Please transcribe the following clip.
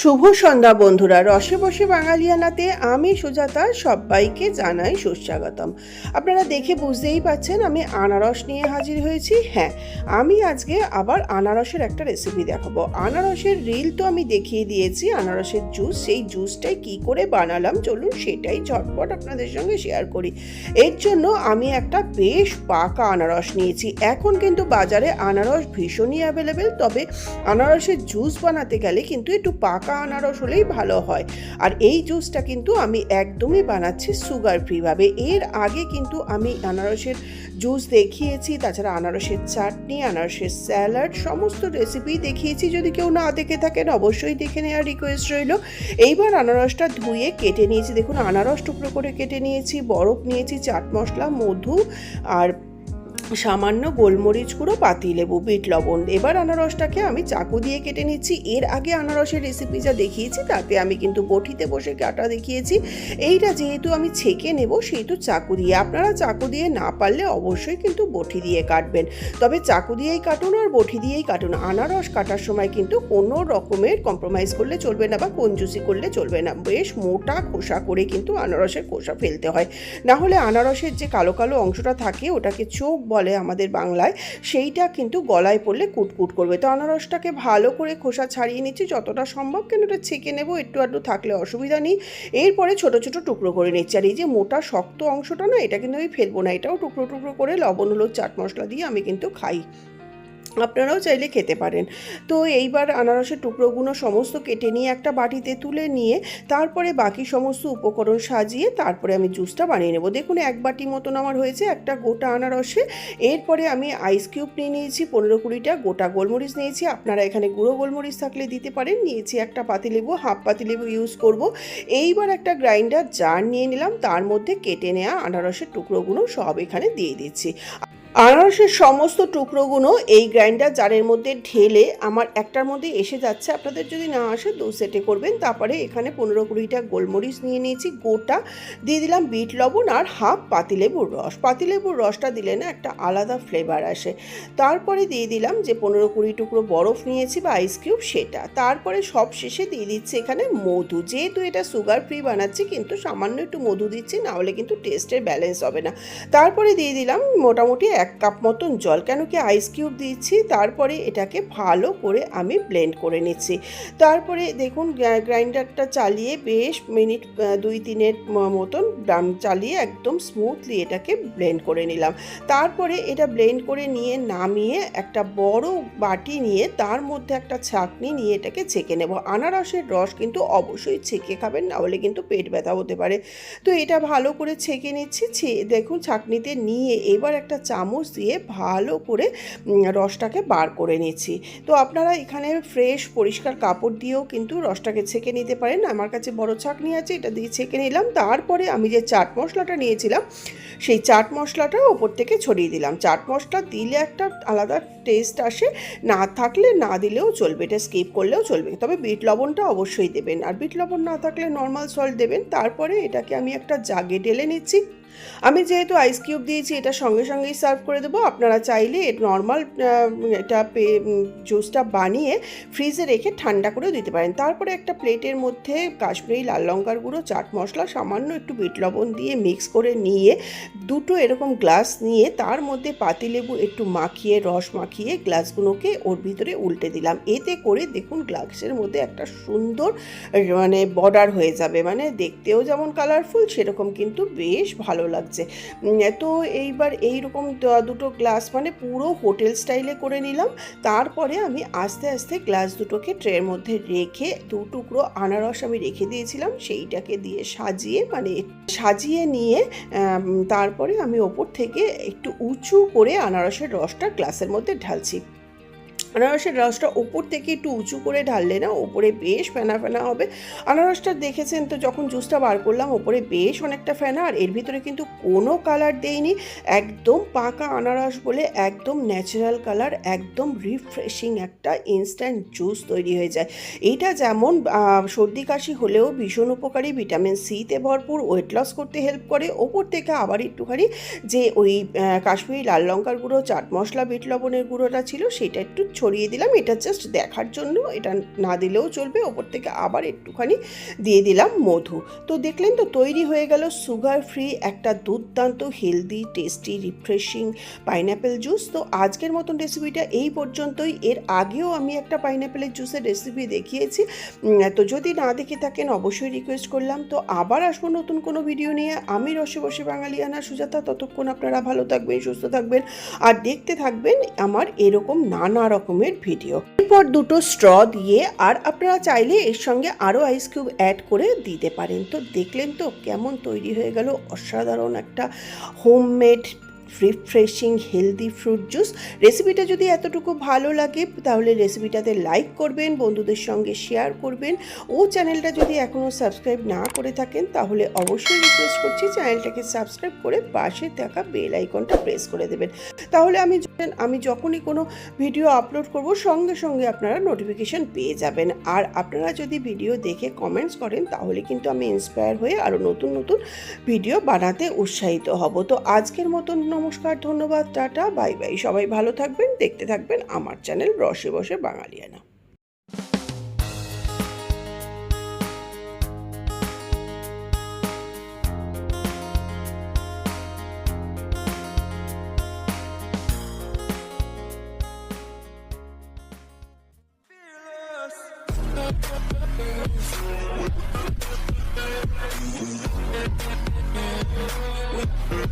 শুভ সন্ধ্যা বন্ধুরা। রসে বসে বাঙালিয়ানাতে আমি সুজাতা সবাইকে জানাই সুস্বাগতম। আপনারা দেখে বুঝতেই পাচ্ছেন আমি আনারস নিয়ে হাজির হয়েছি। হ্যাঁ আমি আজকে আবার আনারসের একটা রেসিপি দেখাবো। আনারসের রিল তো আমি দেখিয়ে দিয়েছি, আনারসের জুস সেই জুসটাই কি করে বানালাম চলুন সেটাই ঝটপট আপনাদের সঙ্গে শেয়ার করি। এর জন্য আমি একটা বেশ পাকা আনারস নিয়েছি। এখন কিন্তু বাজারে আনারস ভীষণই অ্যাভেলেবেল তবে আনারসের জুস বানাতে গেলে কিন্তু একটু পাকা আনারস হলেই ভালো হয়। আর এই জুসটা কিন্তু আমি একদমই বানাচ্ছি সুগার ফ্রিভাবে এর আগে কিন্তু আমি আনারসের জুস দেখিয়েছি, তাছাড়া আনারসের চাটনি, আনারসের স্যালাড সমস্ত রেসিপি দেখিয়েছি। যদি কেউ না দেখে থাকেন, অবশ্যই দেখে নেওয়ার রিকোয়েস্ট রইল। এইবার আনারসটা ধুয়ে কেটে নিয়েছি। দেখুন, আনারস টুকরো করে কেটে নিয়েছি, বরফ নিয়েছি, চাট মশলা, মধু, আর সামান্য গোলমরিচ গুঁড়ো পাতিলেবু বিট লবণ। এবার আনারসটাকে আমি চাকু দিয়ে কেটে নিচ্ছি। এর আগে আনারসের রেসিপি যা দেখিয়েছি, তাতে আমি কিন্তু বটিতে বসে কাটা দেখিয়েছি। এইটা যেহেতু আমি ছেঁকে নেব, সেহেতু চাকু দিয়ে। আপনারা চাকু দিয়ে না পারলে অবশ্যই কিন্তু বটি দিয়ে কাটবেন। তবে চাকু দিয়েই কাটুন আর বটি দিয়েই কাটুন। আনারস কাটার সময় কিন্তু কোনো রকমের কম্প্রোমাইজ করলে চলবে না বা কঞ্জুসি করলে চলবে না। বেশ মোটা খোসা করে কিন্তু আনারসের খোসা ফেলতে হয়। না হলে আনারসের যে কালো কালো অংশটা থাকে, ওটাকে চোখ বলে আমাদের বাংলায়, সেইটা কিন্তু গলায় পড়লে কুটকুট করবে। তো আনারসটাকে ভালো করে খোসা ছাড়িয়ে নিচ্ছি, যতটা সম্ভব, কেন ওটা ছেঁকে নেব, একটু আধটু থাকলে অসুবিধা নেই। এরপরে ছোট ছোট টুকরো করে নিচ্ছি। আর এই যে মোটা শক্ত অংশটা না, এটা কিন্তু আমি ফেলব না, এটাও টুকরো টুকরো করে লবণ, হলুদ, চাট মশলা দিয়ে আমি কিন্তু খাই। আপনারাও চাইলে খেতে পারেন। তো এইবার আনারসের টুকরোগুলো সমস্ত কেটে নিয়ে একটা বাটিতে তুলে নিয়ে, তারপরে বাকি সমস্ত উপকরণ সাজিয়ে, তারপরে আমি জুসটা বানিয়ে নেব। দেখুন, এক বাটি মতন আমার হয়েছে একটা গোটা আনারসে। এরপরে আমি আইস কিউব নিয়ে নিয়েছি, পনেরো কুড়িটা গোটা গোলমরিচ নিয়েছি। আপনারা এখানে গুঁড়ো গোলমরিচ থাকলে দিতে পারেন। নিয়েছি একটা পাতিলেবু হাফ পাতিলেবু ইউজ করব। এইবার একটা গ্রাইন্ডার জার নিয়ে নিলাম, তার মধ্যে কেটে নেওয়া আনারসের টুকরোগুলো সব এখানে দিয়ে দিচ্ছি। আনারসের সমস্ত টুকরোগুলো এই গ্রাইন্ডার জারের মধ্যে ঢেলে আমার একটার মধ্যে এসে যাচ্ছে। আপনাদের যদি না আসে, দু সেটে করবেন। তারপরে এখানে পনেরো কুড়িটা গোলমরিচ নিয়ে নিয়েছি, গোটা। দিয়ে দিলাম বিট লবণ আর হাফ পাতিলেবুর রস। পাতিলেবুর রসটা দিলে না একটা আলাদা ফ্লেভার আসে। তারপরে দিয়ে দিলাম যে পনেরো কুড়ি টুকরো বরফ নিয়েছি বা আইস কিউব সেটা। তারপরে সব শেষে দিয়ে দিচ্ছি এখানে মধু। যেহেতু এটা সুগার ফ্রি বানাচ্ছি, কিন্তু সামান্য একটু মধু দিচ্ছি না হলে কিন্তু টেস্টের ব্যালেন্স হবে না। তারপরে দিয়ে দিলাম মোটামুটি এক কাপ মতন জল কেন কি আইস কিউব দিচ্ছি? তারপরে এটাকে ভালো করে আমি ব্লেন্ড করে নিচ্ছি। তারপরে দেখুন গ্রাইন্ডারটা চালিয়ে বেশ মিনিট দুই তিনের মতন ডান চালিয়ে একদম স্মুথলি এটাকে ব্লেন্ড করে নিলাম। তারপরে এটা ব্লেন্ড করে নিয়ে নামিয়ে একটা বড় বাটি নিয়ে তার মধ্যে একটা ছাঁকনি নিয়ে এটাকে ছেঁকে নেব। আনারসের রস কিন্তু অবশ্যই ছেঁকে খাবেন, না হলে কিন্তু পেট ব্যথা হতে পারে। তো এটা ভালো করে ছেঁকে নিচ্ছি দেখুন ছাঁকনিতে নিয়ে এবার একটা চামচ দিয়ে ভালো করে রসটাকে বার করে নিচ্ছি তো আপনারা এখানে ফ্রেশ পরিষ্কার কাপড় দিয়েও কিন্তু রসটাকে ছেঁকে নিতে পারেন। আমার কাছে বড় ছাঁকনি আছে, এটা দিয়ে ছেঁকে নিলাম। তারপরে আমি যে চাট মশলাটা নিয়েছিলাম, সেই চাট মশলাটা ওপর থেকে ছড়িয়ে দিলাম। চাট মশলা দিলে একটা আলাদা টেস্ট আসে, না থাকলে, না দিলেও চলবে। এটা স্কিপ করলেও চলবে। তবে বিট লবণটা অবশ্যই দেবেন। আর বিট লবণ না থাকলে নর্মাল সল্ট দেবেন। তারপরে এটাকে আমি একটা জাগে ঢেলে নিচ্ছি। আমি যেহেতু আইস কিউব দিয়েছি, এটা সঙ্গে সঙ্গেই সার্ভ করে দেবো। আপনারা চাইলে নর্মাল এটা পে- জুসটা বানিয়ে ফ্রিজে রেখে ঠান্ডা করেও দিতে পারেন। তারপরে একটা প্লেটের মধ্যে কাশ্মীরি লাল লঙ্কার গুঁড়ো, চাট মশলা, সামান্য একটু বিট লবণ দিয়ে মিক্স করে নিয়ে দুটো এরকম গ্লাস নিয়ে তার মধ্যে পাতিলেবু একটু মাখিয়ে, রস মাখিয়ে গ্লাসগুলোকে ওর ভিতরে উল্টে দিলাম। এতে করে দেখুন গ্লাসের মধ্যে একটা সুন্দর মানে বর্ডার হয়ে যাবে। মানে দেখতেও যেমন কালারফুল সেরকম কিন্তু বেশ ভালো লাগছে। তো এইবার এইরকম দ- দুটো গ্লাস মানে পুরো হোটেল স্টাইলে করে নিলাম। তারপরে আমি আস্তে আস্তে গ্লাস দুটোকে ট্রের মধ্যে রেখে দু টুকরো আনারস আমি রেখে দিয়েছিলাম। সেইটাকে দিয়ে সাজিয়ে মানে সাজিয়ে নিয়ে তারপরে আমি ওপর থেকে একটু উঁচু করে আনারসের রসটা গ্লাসের মধ্যে ঢালছি। আনারসের রসটা ওপর থেকে একটু উঁচু করে ঢাললে না ওপরে বেশ ফেনা ফেনা হবে। আনারসটা দেখেছেন তো, যখন জুসটা বার করলাম ওপরে বেশ অনেকটা ফেনা, আর এর ভিতরে কিন্তু কোনো কালার দেইনি। একদম পাকা আনারস বলে একদম ন্যাচারাল কালার একদম রিফ্রেশিং একটা ইনস্ট্যান্ট জুস তৈরি হয়ে যায়। এটা যেমন সর্দি কাশি হলেও ভীষণ উপকারী ভিটামিন সিতে ভরপুর ওয়েট লস করতে হেল্প করে। ওপর থেকে আবার একটুখানি যে ওই কাশ্মীরি লাল লঙ্কার গুঁড়ো, চাট মশলা, বিট লবণের গুঁড়োটা ছিল, সেটা একটু ছড়িয়ে দিলাম। এটা জাস্ট দেখার জন্য। এটা না দিলেও চলবে। ওপর থেকে আবার একটুখানি দিয়ে দিলাম মধু। তো দেখলেন তো, তৈরি হয়ে গেল সুগার ফ্রি একটা দুর্দান্ত healthy tasty refreshing pineapple juice তো আজকের মতন রেসিপিটা এই পর্যন্তই। এর আগেও আমি একটা পাইনঅ্যাপেলের জুসের রেসিপি দেখিয়েছি। তো যদি না দেখে থাকেন, অবশ্যই রিকোয়েস্ট করলাম। তো আবার আসব নতুন কোনো ভিডিও নিয়ে। আমি রসে বসে বাঙালিয়ানা সুজাতা। ততক্ষণ আপনারা ভালো থাকবেন, সুস্থ থাকবেন। আর দেখতে থাকবেন আমার এরকম নানা রকমের ভিডিও। এরপর দুটো স্ট্র দিয়ে আর আপনারা চাইলে এর সঙ্গে আরও আইস কিউব অ্যাড করে দিতে পারেন। তো দেখলেন তো কেমন তৈরি হয়ে গেল। অসাধারণ একটা homemade refreshing healthy fruit juice রেসিপিটা যদি এতটুকু ভালো লাগে, তাহলে রেসিপিটাতে লাইক করবেন, বন্ধুদের সঙ্গে শেয়ার করবেন। ও চ্যানেলটা যদি এখনও সাবস্ক্রাইব না করে থাকেন, তাহলে অবশ্যই রিকোয়েস্ট করছি চ্যানেলটাকে সাবস্ক্রাইব করে পাশে থাকা বেল আইকনটা প্রেস করে দেবেন। তাহলে আমি আমি যখনই কোনো ভিডিও আপলোড করব, সঙ্গে সঙ্গে আপনারা নোটিফিকেশন পেয়ে যাবেন। আর আপনারা যদি ভিডিও দেখে কমেন্টস করেন, তাহলে কিন্তু আমি ইন্সপায়ার হয়ে আরও নতুন নতুন ভিডিও বানাতে উৎসাহিত হব। তো আজকের মতন নমস্কার, ধন্যবাদ, টাটা, বাই বাই সবাই ভালো থাকবেন, দেখতে থাকবেন আমার চ্যানেল রসে বসে বাঙালিয়ানা Fearless.